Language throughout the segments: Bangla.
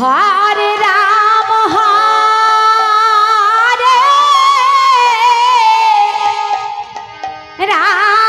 হরে রাম হরে রাম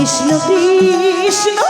কৃষ্ণ কৃষ্ণ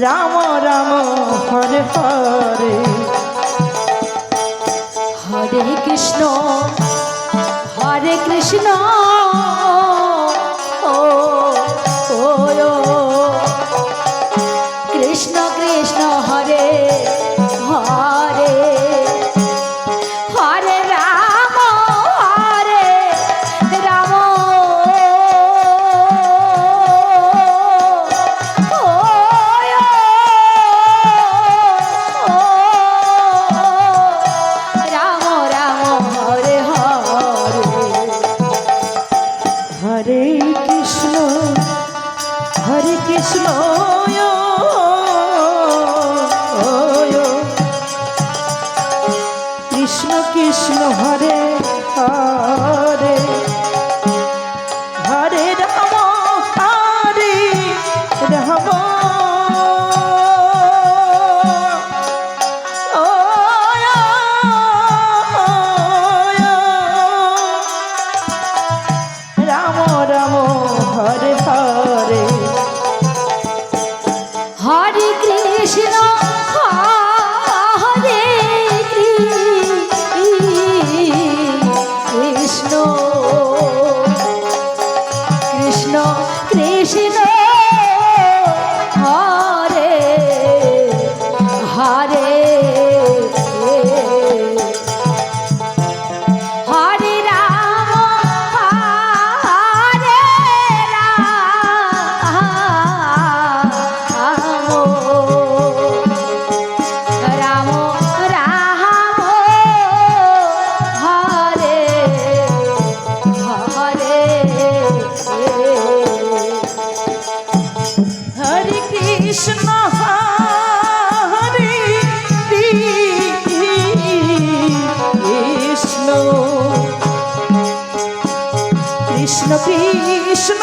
রাম রাম কৃষ্ণ কৃষ্ণ